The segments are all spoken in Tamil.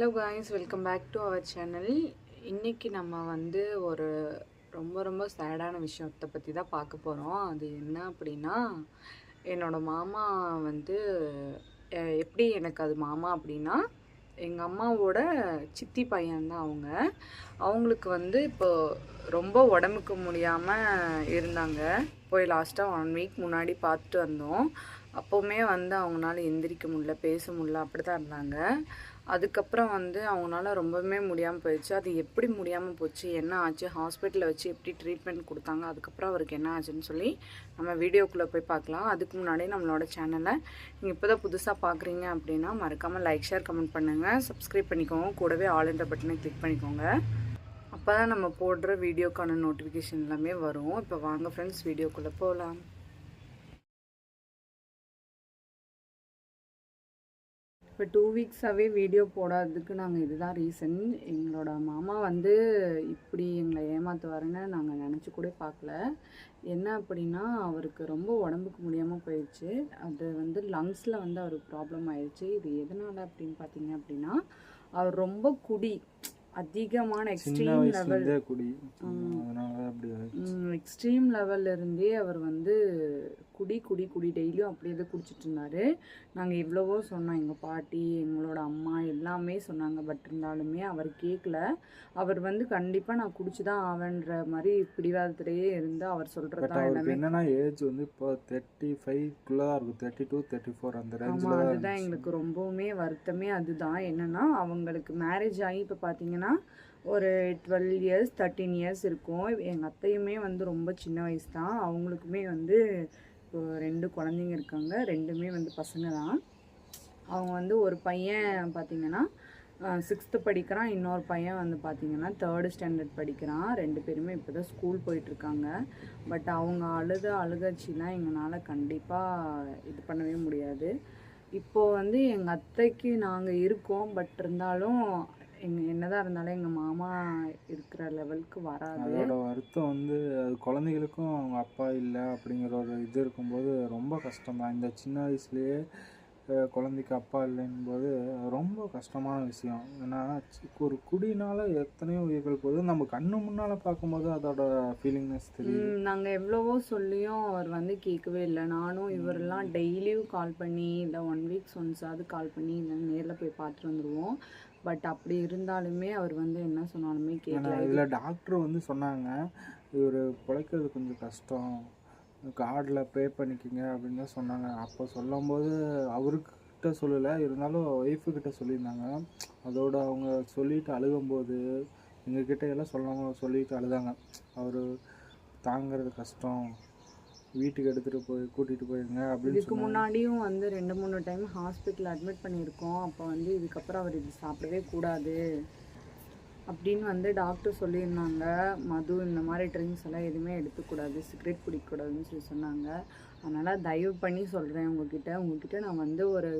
Hello guys welcome back to our channel இன்றைக்கி நம்ம வந்து ஒரு ரொம்ப ரொம்ப சேடான விஷயத்தை பற்றி தான் பார்க்க போகிறோம் அது என்ன அப்படின்னா என்னோடய மாமா வந்து எப்படி எனக்கு அது மாமா அப்படின்னா எங்கள் அம்மாவோட சித்தி பையன்தான் அவங்க. அவங்களுக்கு வந்து இப்போ ரொம்ப உடம்புக்கு முடியாமல் இருந்தாங்க. போய் லாஸ்ட்டாக ஒன் வீக் முன்னாடி பார்த்துட்டு வந்தோம். அப்போவுமே வந்து அவங்களால எந்திரிக்க முடில பேச முடில அப்படி தான் இருந்தாங்க. அதுக்கப்புறம் வந்து அவங்களால ரொம்பவுமே முடியாமல் போயிடுச்சு. அது எப்படி முடியாமல் போச்சு? என்ன ஆச்சு? ஹாஸ்பிட்டலில் வச்சு எப்படி ட்ரீட்மெண்ட் கொடுத்தாங்க? அதுக்கப்புறம் அவருக்கு என்ன ஆச்சுன்னு சொல்லி நம்ம வீடியோக்குள்ளே போய் பார்க்கலாம். அதுக்கு முன்னாடி நம்மளோட சேனலை நீங்கள் இப்போ தான் புதுசாக பார்க்குறீங்க அப்படின்னா மறக்காமல் லைக் ஷேர் கமெண்ட் பண்ணுங்கள் சப்ஸ்கிரைப் பண்ணிக்கோங்க. கூடவே ஆல் இண்டர் பட்டனை கிளிக் பண்ணிக்கோங்க. அப்போ தான் நம்ம போடுற வீடியோக்கான நோட்டிஃபிகேஷன் எல்லாமே வரும். இப்போ வாங்க ஃப்ரெண்ட்ஸ் வீடியோக்குள்ளே போகலாம். இப்போ டூ வீக்ஸாகவே வீடியோ போடாததுக்கு நாங்கள் இதுதான் ரீசன் எங்களோட மாமா வந்து இப்படி எங்களை ஏமாற்றுவாருன்னு நாங்கள் நினச்சி கூட பார்க்கல. என்ன அப்படின்னா அவருக்கு ரொம்ப உடம்புக்கு முடியாமல் போயிடுச்சு அது வந்து லங்ஸில் வந்து அவருக்கு ப்ராப்ளம் ஆயிடுச்சு இது எதனால் அப்படின்னு பார்த்தீங்க அப்படின்னா அவர் ரொம்ப குடி. அதிகமான எக்ஸ்ட்ரீம் லெவல் குடி. எக்ஸ்ட்ரீம் லெவல்ல இருந்தே அவர் வந்து குடி குடி குடி. டெய்லியும் அப்படியே தான் குடிச்சிட்டு இருந்தாரு. நாங்கள் எவ்வளவோ சொன்னோம். எங்கள் பாட்டி எங்களோட அம்மா எல்லாமே சொன்னாங்க. பட் இருந்தாலுமே அவர் கேட்கல அவர் வந்து கண்டிப்பாக நான் குடிச்சு தான் ஆவேன்ற மாதிரி பிடிவாதத்திலேயே இருந்து அவர் சொல்கிறதா என்னன்னா ஏஜ் வந்து இப்போ தேர்ட்டி ஃபைவ்க்குள்ள தான் இருக்கும் தேர்ட்டி டூ தேர்ட்டி ஃபோர் அந்த ஆமாம் அதுதான் எங்களுக்கு ரொம்பவுமே வருத்தமே. அதுதான் என்னன்னா அவங்களுக்கு மேரேஜ் ஆகி இப்போ பார்த்தீங்கன்னா ஒரு டுவெல் இயர்ஸ் தேர்ட்டீன் இயர்ஸ் இருக்கும். எங்கள் அத்தையுமே வந்து ரொம்ப சின்ன வயசு தான் அவங்களுக்குமே வந்து ரெண்டு குழந்தைங்க இருக்காங்க. ரெண்டுமே வந்து பசங்க தான் அவங்க வந்து ஒரு பையன் பார்த்திங்கன்னா சிக்ஸ்த்து படிக்கிறான். இன்னொரு பையன் வந்து பார்த்திங்கன்னா தேர்டு ஸ்டாண்டர்ட் படிக்கிறான். ரெண்டு பேருமே இப்போ தான் ஸ்கூல் போயிட்டுருக்காங்க. பட் அவங்க அழுத அழுகச்சிலாம் எங்களால் கண்டிப்பாக இது பண்ணவே முடியாது. இப்போது வந்து எங்கள் அத்தைக்கு நாங்கள் இருக்கோம். பட் இருந்தாலும் எங்கள் என்னதான் இருந்தாலும் எங்கள் மாமா இருக்கிற லெவலுக்கு வராது. அதோட வருத்தம் வந்து அது குழந்தைகளுக்கும் அவங்க அப்பா இல்லை அப்படிங்கிற ஒரு இது இருக்கும்போது ரொம்ப கஷ்டம்தான். இந்த சின்ன வயசுலயே குழந்தைக்கு அப்பா இல்லைன்னும் போது ரொம்ப கஷ்டமான விஷயம். ஏன்னா ஒரு குடினால எத்தனையோ உயிர்கள் போகுது. நம்ம கண்ணு முன்னால் பார்க்கும்போது அதோட ஃபீலிங்னஸ் தெரியுது. நாங்கள் எவ்வளவோ சொல்லியும் அவர் வந்து கேட்கவே இல்லை. நானும் இவரெல்லாம் டெய்லியும் கால் பண்ணி இல்லை ஒன் வீக்ஸ் ஒன்ஸாவது கால் பண்ணி இல்லை நேரில் போய் பார்த்துட்டு வந்துடுவோம் பட் அப்படி இருந்தாலுமே அவர் வந்து என்ன சொன்னாலுமே கேட்கல. இதில் டாக்டர் வந்து சொன்னாங்க இவர் பிழைக்கிறது கொஞ்சம் கஷ்டம். கார்டில் ப்ரே பண்ணிக்கிங்க அப்படின்னு தான் சொன்னாங்க. அப்போ சொல்லும்போது அவருக்கிட்ட சொல்லலை இருந்தாலும் ஒய்ஃபுக்கிட்ட சொல்லியிருந்தாங்க. அதோட அவங்க சொல்லிட்டு அழுகும்போது எங்ககிட்ட எல்லாம் சொல்லாம சொல்லிட்டு அழுதாங்க. அவர் தாங்கிறது கஷ்டம். வீட்டுக்கு எடுத்துகிட்டு போய் கூட்டிகிட்டு போயிருங்க அப்படின்னு இதுக்கு முன்னாடியும் வந்து ரெண்டு மூணு டைம் ஹாஸ்பிட்டல் அட்மிட் பண்ணியிருக்கோம். அப்போ வந்து இதுக்கப்புறம் அவர் இது சாப்பிடவே கூடாது அப்படின்னு வந்து டாக்டர் சொல்லியிருந்தாங்க. மது இந்த மாதிரி ட்ரிங்க்ஸ் எல்லாம் எதுவுமே எடுத்துக்கூடாது சிகரெட் குடிக்கக்கூடாதுன்னு சொல்லி சொன்னாங்க. அதனால் தயவு பண்ணி சொல்கிறேன் உங்ககிட்ட. உங்ககிட்ட நான் வந்து ஒரு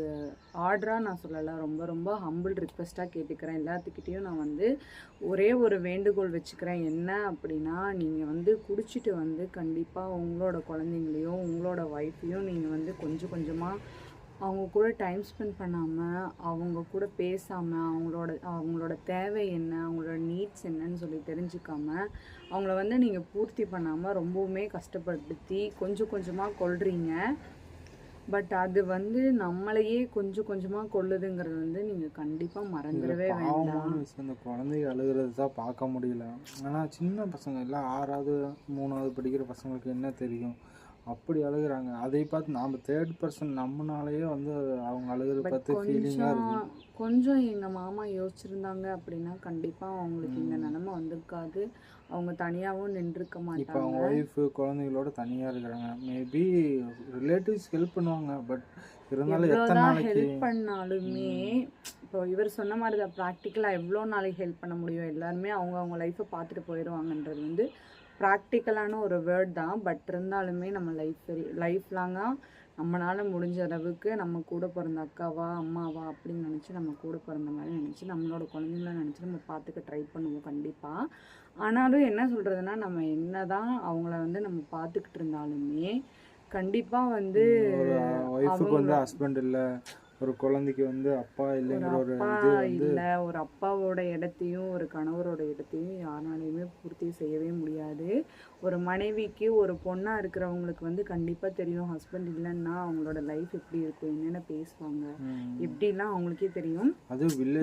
ஆர்டராக நான் சொல்லலை. ரொம்ப ரொம்ப ஹம்பிள் ரிக்வெஸ்ட்டாக கேட்டுக்கிறேன். எல்லாத்துக்கிட்டேயும் நான் வந்து ஒரே ஒரு வேண்டுகோள் வச்சுக்கிறேன். என்ன அப்படின்னா நீங்கள் வந்து குடிச்சிட்டு வந்து கண்டிப்பாக உங்களோட குழந்தைங்களையும் உங்களோட ஒய்ஃபையும் நீங்கள் வந்து கொஞ்சம் கொஞ்சமாக அவங்க கூட டைம் ஸ்பெண்ட் பண்ணாமல் அவங்க கூட பேசாமல் அவங்களோட அவங்களோட தேவை என்ன அவங்களோட நீட்ஸ் என்னன்னு சொல்லி தெரிஞ்சுக்காம அவங்கள வந்து நீங்கள் பூர்த்தி பண்ணாமல் ரொம்பவுமே கஷ்டப்படுத்தி கொஞ்சம் கொஞ்சமாக கொள்றீங்க பட் அது வந்து நம்மளையே கொஞ்சம் கொஞ்சமாக கொள்ளுதுங்கிறது வந்து நீங்கள் கண்டிப்பாக மறந்துடவே வேண்டாம். இந்த குழந்தைங்க அழுகிறது தான் பார்க்க முடியல. ஆனால் சின்ன பசங்க எல்லாம் ஆறாவது மூணாவது படிக்கிற பசங்களுக்கு என்ன தெரியும்? அப்படி அழுகுறாங்க. அதை பார்த்து நாம் தேர்ட் பர்சன் நம்மனாலேயே வந்து அவங்க அழுகிறத பார்த்து ஃபீலிங்காக இருக்கு கொஞ்சம் எங்கள் மாமா யோசிச்சிருந்தாங்க அப்படின்னா கண்டிப்பாக அவங்களுக்கு இந்த நிலைமை வந்திருக்காது. அவங்க தனியாகவும் நின்றுக்க இப்போ மாட்டாங்க. அவங்க ஒய்ஃபு குழந்தைகளோட தனியாக இருக்கிறாங்க. மேபி ரிலேட்டிவ்ஸ் ஹெல்ப் பண்ணுவாங்க பட் இருந்தாலும் எத்தனை நாளைக்கு ஹெல்ப் பண்ணாலுமே இப்போ இவர் சொன்ன மாதிரி தான் ப்ராக்டிக்கலாக எவ்வளோ நாளைக்கு ஹெல்ப் பண்ண முடியும்? எல்லாருமே அவங்க அவங்க லைஃப்பை பார்த்துட்டு போயிடுவாங்கன்றது வந்து ப்ராக்டிக்கலான ஒரு வேர்ட் தான் பட் இருந்தாலுமே நம்ம லைஃப் லைஃப் லாங்காக நம்மளால் முடிஞ்ச அளவுக்கு நம்ம கூட பிறந்த அக்காவா அம்மாவா அப்படின்னு நினச்சி நம்ம கூட பிறந்த மாதிரி நினச்சி நம்மளோட குழந்தைங்கள நினச்சி நம்ம பார்த்துக்க ட்ரை பண்ணுவோம் கண்டிப்பாக ஆனாலும் என்ன சொல்கிறதுனா நம்ம என்ன தான் அவங்கள வந்து நம்ம பார்த்துக்கிட்டு இருந்தாலுமே கண்டிப்பாக வந்து ஒய்ஃபுக்கு வந்து ஹஸ்பண்ட் இல்லை. ஒரு குழந்தைக்கு வந்து அப்பா இல்லைங்கிற ஒரு இது வந்து இல்லை ஒரு அப்பாவோட இடத்தையும் ஒரு கணவரோட இடத்தையும் யாராலையுமே பூர்த்தி செய்யவே முடியாது. ஒரு மனைவிக்கு ஒரு பொண்ணாக இருக்கிறவங்களுக்கு வந்து கண்டிப்பாக தெரியும் ஹஸ்பண்ட் இல்லைன்னா அவங்களோட லைஃப் எப்படி இருக்கும்? என்னென்ன பேசுவாங்க? எப்படிலாம் அவங்களுக்கே தெரியும்.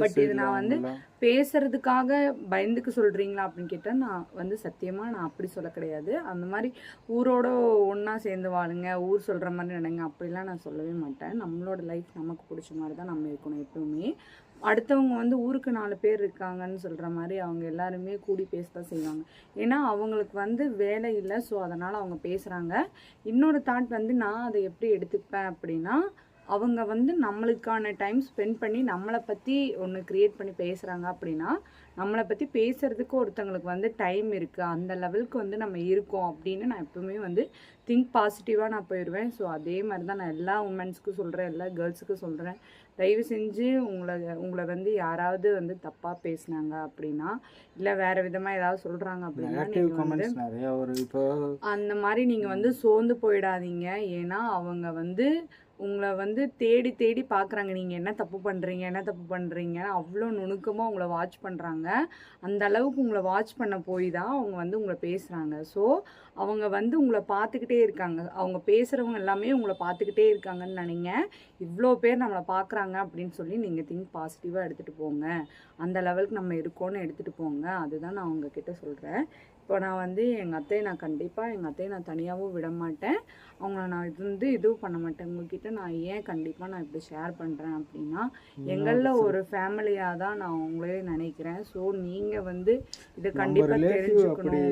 பட் இது நான் வந்து பேசுறதுக்காக பயந்துக்கு சொல்றீங்களா அப்படின்னு கேட்டால் நான் வந்து சத்தியமாக நான் அப்படி சொல்ல கிடையாது. அந்த மாதிரி ஊரோட ஒன்றா சேர்ந்து வாழுங்க ஊர் சொல்கிற மாதிரி நினைங்க அப்படிலாம் நான் சொல்லவே மாட்டேன். நம்மளோட லைஃப் நமக்கு பிடிச்ச மாதிரி தான் நம்ம இருக்கணும் எப்பவுமே. அடுத்தவங்க வந்து ஊருக்கு நாலு பேர் இருக்காங்கன்னு சொல்கிற மாதிரி அவங்க எல்லாருமே கூடி பேச தான் செய்வாங்க. ஏன்னா அவங்களுக்கு வந்து வேலை இல்லை. ஸோ அதனால் அவங்க பேசுகிறாங்க இன்னொரு தாட் வந்து நான் அதை எப்படி எடுத்துப்பேன் அப்படின்னா அவங்க வந்து நம்மளுக்கான டைம் ஸ்பெண்ட் பண்ணி நம்மளை பற்றி ஒன்று க்ரியேட் பண்ணி பேசுகிறாங்க அப்படின்னா நம்மளை பற்றி பேசுகிறதுக்கு ஒருத்தங்களுக்கு வந்து டைம் இருக்குது அந்த லெவலுக்கு வந்து நம்ம இருக்கோம் அப்படின்னு நான் எப்பவுமே வந்து திங்க் பாசிட்டிவாக நான் போயிடுவேன் ஸோ அதே மாதிரி தான் நான் எல்லா உமன்ஸ்க்கும் சொல்கிறேன் எல்லா கேர்ள்ஸுக்கும் சொல்கிறேன் தயவு செஞ்சு உங்களை உங்களை வந்து யாராவது வந்து தப்பாக பேசுனாங்க அப்படின்னா இல்லை வேறு விதமாக ஏதாவது சொல்கிறாங்க அப்படின்னா நீங்கள் வந்து அந்த மாதிரி நீங்கள் வந்து சோர்ந்து போயிடாதீங்க. ஏன்னா அவங்க வந்து உங்களை வந்து தேடி தேடி பார்க்குறாங்க நீங்கள் என்ன தப்பு பண்ணுறீங்க என்ன தப்பு பண்ணுறீங்கன்னு அவ்வளோ நுணுக்கமாக உங்களை வாட்ச் பண்ணுறாங்க அந்த அளவுக்கு உங்களை வாட்ச் பண்ண போய் தான் அவங்க வந்து உங்களை பேசுகிறாங்க ஸோ அவங்க வந்து உங்களை பார்த்துக்கிட்டே இருக்காங்க. அவங்க பேசுகிறவங்க எல்லாமே உங்களை பார்த்துக்கிட்டே இருக்காங்கன்னு நினைங்க. இவ்வளோ பேர் நம்மளை பார்க்குறாங்க அப்படின்னு சொல்லி நீங்கள் திங்க் பாசிட்டிவாக எடுத்துகிட்டு போங்க. அந்த லெவலுக்கு நம்ம இருக்கோன்னு எடுத்துகிட்டு போங்க. அதுதான் நான் உங்ககிட்ட சொல்கிறேன் இப்போ நான் வந்து எங்கள் அத்தையை நான் கண்டிப்பாக எங்கள் அத்தையை நான் தனியாகவும் விட மாட்டேன். அவங்கள நான் இது வந்து இதுவும் பண்ண மாட்டேன். உங்ககிட்ட நான் ஏன் கண்டிப்பாக நான் இப்படி ஷேர் பண்ணுறேன் அப்படின்னா எங்களில் ஒரு ஃபேமிலியாக தான் நான் உங்களே நினைக்கிறேன். ஸோ நீங்கள் வந்து இதை கண்டிப்பாக தெரிஞ்சுக்கணும்.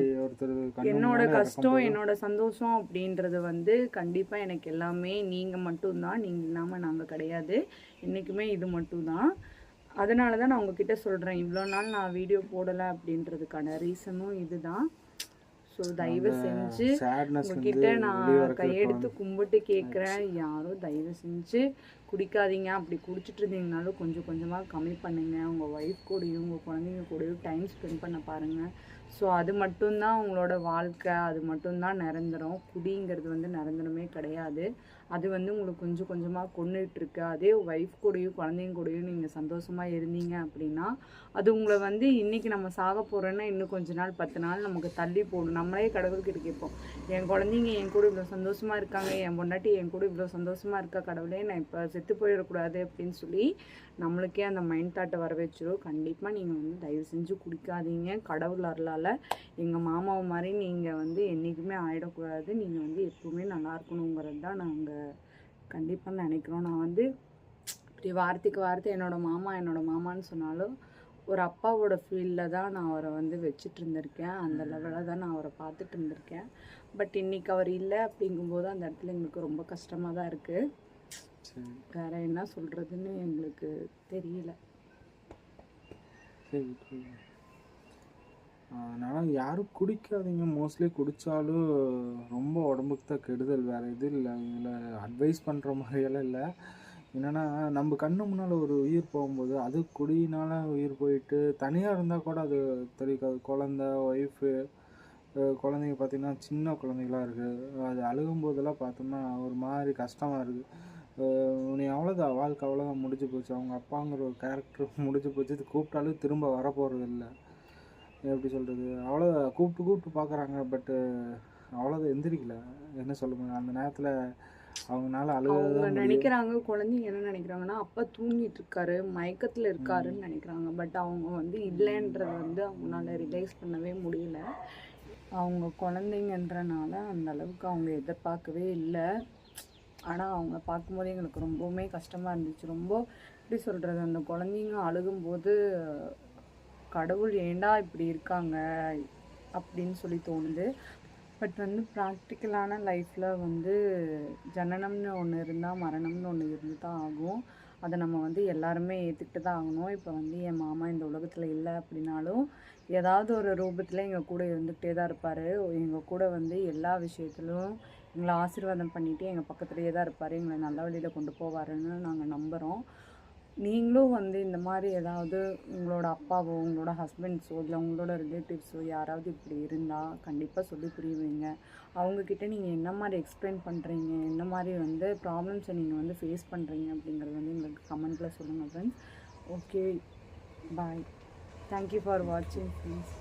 என்னோட கஷ்டம் என்னோட சந்தோஷம் அப்படின்றது வந்து கண்டிப்பாக எனக்கு எல்லாமே நீங்கள் மட்டும்தான். நீங்கள் இல்லாமல் நாங்கள் கிடையாது. என்றைக்குமே இது மட்டும்தான். அதனால தான் நான் உங்ககிட்ட சொல்கிறேன் இவ்வளோ நாள் நான் வீடியோ போடலை அப்படின்றதுக்கான ரீசனும் இதுதான். ஸோ தயவு செஞ்சு உங்ககிட்ட நான் கையெடுத்து கும்பிட்டு கேட்குறேன் யாரும் தயவு செஞ்சு குடிக்காதீங்க. அப்படி குடிச்சிட்டு இருந்தீங்கனாலும் கொஞ்சம் கொஞ்சமாக கம்மி பண்ணுங்க. உங்கள் ஒய்ஃப் கூடயும் உங்கள் குழந்தைங்க கூடயும் டைம் ஸ்பெண்ட் பண்ண பாருங்கள் ஸோ அது மட்டும்தான் உங்களோட வாழ்க்கை. அது மட்டும்தான் நிரந்தரம். குடிங்கிறது வந்து நிரந்தரமே கிடையாது. அது வந்து உங்களுக்கு கொஞ்சம் கொஞ்சமாக கொண்டுட்டுருக்கு அதே ஒய்ஃப் கூடயும் குழந்தைங்க கூடயும் நீங்கள் சந்தோஷமாக இருந்தீங்க அப்படின்னா அது உங்களை வந்து இன்றைக்கி நம்ம சாக போகிறோன்னா இன்னும் கொஞ்ச நாள் பத்து நாள் நமக்கு தள்ளி போடும். நம்மளே கடவுள்கிட்ட கேட்போம் என் குழந்தைங்க என் கூட இவ்வளோ சந்தோஷமாக இருக்காங்க. என் பொண்டாட்டி என் கூட இவ்வளோ சந்தோஷமாக இருக்கா கடவுளே? நான் இப்போ செத்து போயிடக்கூடாது அப்படின்னு சொல்லி நம்மளுக்கே அந்த மைண்ட் தாட்டை வர வச்சிடும் கண்டிப்பாக நீங்கள் வந்து தயவு செஞ்சு குடிக்காதீங்க. கடவுள் அருளால் எங்கள் மாமாவை மாதிரி நீங்கள் வந்து என்றைக்குமே ஆயிடக்கூடாது. நீங்கள் வந்து எப்பவுமே நல்லா இருக்கணுங்கிறது தான் நாங்கள் கண்டிப்பாக நினைக்கிறோம். நான் வந்து இப்படி வார்த்தைக்கு வார்த்தை என்னோட மாமா என்னோட மாமான்னு சொன்னாலும் ஒரு அப்பாவோட ஃபீல்டில் தான் நான் அவரை வந்து வச்சுட்டு இருந்திருக்கேன். அந்த லெவலில் தான் நான் அவரை பார்த்துட்டு இருந்திருக்கேன். பட் இன்னைக்கு அவர் இல்லை அப்படிங்கும்போது அந்த இடத்துல எங்களுக்கு ரொம்ப கஷ்டமாக தான் இருக்குது வேற என்ன சொல்கிறதுன்னு எங்களுக்கு தெரியல. சரி. அதனால் யாரும் குடிக்காதீங்க. மோஸ்ட்லி குடித்தாலும் ரொம்ப உடம்புக்கு தான் கெடுதல். வேறு இது இல்லை. இதில் அட்வைஸ் பண்ணுற மாதிரியெல்லாம் இல்லை. என்னென்னா நம்ம கண்ணு முன்னால் ஒரு உயிர் போகும்போது அது குடியினால உயிர் போயிட்டு தனியாக இருந்தால் கூட அது தெரிவிக்காது குழந்த ஒய்ஃபு குழந்தைங்க பார்த்திங்கன்னா சின்ன குழந்தைகளாக இருக்குது அது அழுகும் போதெல்லாம் பார்த்தோம்னா ஒரு மாதிரி கஷ்டமாக இருக்குது நீ அவ்வளோதான் வாழ்க்கை அவ்வளோதான் முடிஞ்சு போச்சு. அவங்க அப்பாங்கிற ஒரு கேரக்டர் முடிஞ்சு போச்சு. இது கூப்பிட்டாலும் திரும்ப வரப்போகிறது இல்லை. எப்படி சொல்கிறது அவ்வளோ கூப்பிட்டு கூப்பிட்டு பார்க்குறாங்க பட்டு அவ்வளோதான் எந்திரிக்கல. என்ன சொல்ல முடியும்? அந்த நேரத்தில் அவங்கனால அவங்க நினைக்கிறாங்க குழந்தைங்க என்ன நினைக்கிறாங்கன்னா அப்பா தூங்கிட்டு இருக்காரு மயக்கத்தில் இருக்காருன்னு நினைக்கிறாங்க. பட் அவங்க வந்து இல்லைன்றத வந்து அவங்களால ரிலைஸ் பண்ணவே முடியல. அவங்க குழந்தைங்கன்றனால அந்த அளவுக்கு அவங்க எதிர்பார்க்கவே இல்லை. ஆனால் அவங்க பார்க்கும்போது எங்களுக்கு ரொம்பவுமே கஷ்டமாக இருந்துச்சு. ரொம்ப எப்படி சொல்கிறது அந்த குழந்தைங்க அழுகும்போது கடவுள் ஏண்டா இப்படி இருக்காங்க? அப்படின்னு சொல்லி தோணுது. பட் வந்து ப்ராக்டிக்கலான லைஃப்பில் வந்து ஜனனம்னு ஒன்று இருந்தால் மரணம்னு ஒன்று இருந்து தான் ஆகும். அதை நம்ம வந்து எல்லாருமே ஏற்றுக்கிட்டு தான் ஆகணும். இப்போ வந்து என் மாமா இந்த உலகத்தில் இல்லை அப்படின்னாலும் ஏதாவது ஒரு ரூபத்தில் எங்கள் கூட இருந்துகிட்டே தான் இருப்பார். எங்கள் கூட வந்து எல்லா விஷயத்திலும் எங்களை ஆசீர்வாதம் பண்ணிவிட்டு எங்கள் பக்கத்துலேயே தான் இருப்பார். எங்களை நல்ல வழியில் கொண்டு போவாருன்னு நாங்கள் நம்புகிறோம் நீங்களும் வந்து இந்த மாதிரி ஏதாவது உங்களோட அப்பாவோ உங்களோட ஹஸ்பண்ட்ஸோ இல்லை உங்களோட ரிலேட்டிவ்ஸோ யாராவது இப்படி இருந்தால் கண்டிப்பாக சொல்லி புரியுவீங்க அவங்கக்கிட்ட நீங்கள் என்ன மாதிரி எக்ஸ்பிளைன் பண்ணுறீங்க என்ன மாதிரி வந்து ப்ராப்ளம்ஸை நீங்கள் வந்து ஃபேஸ் பண்ணுறீங்க அப்படிங்கிறது வந்து எங்களுக்கு கமெண்ட்டில் சொல்லுங்கள் friends okay bye thank you for வாட்சிங் ஃப்ரெண்ட்ஸ்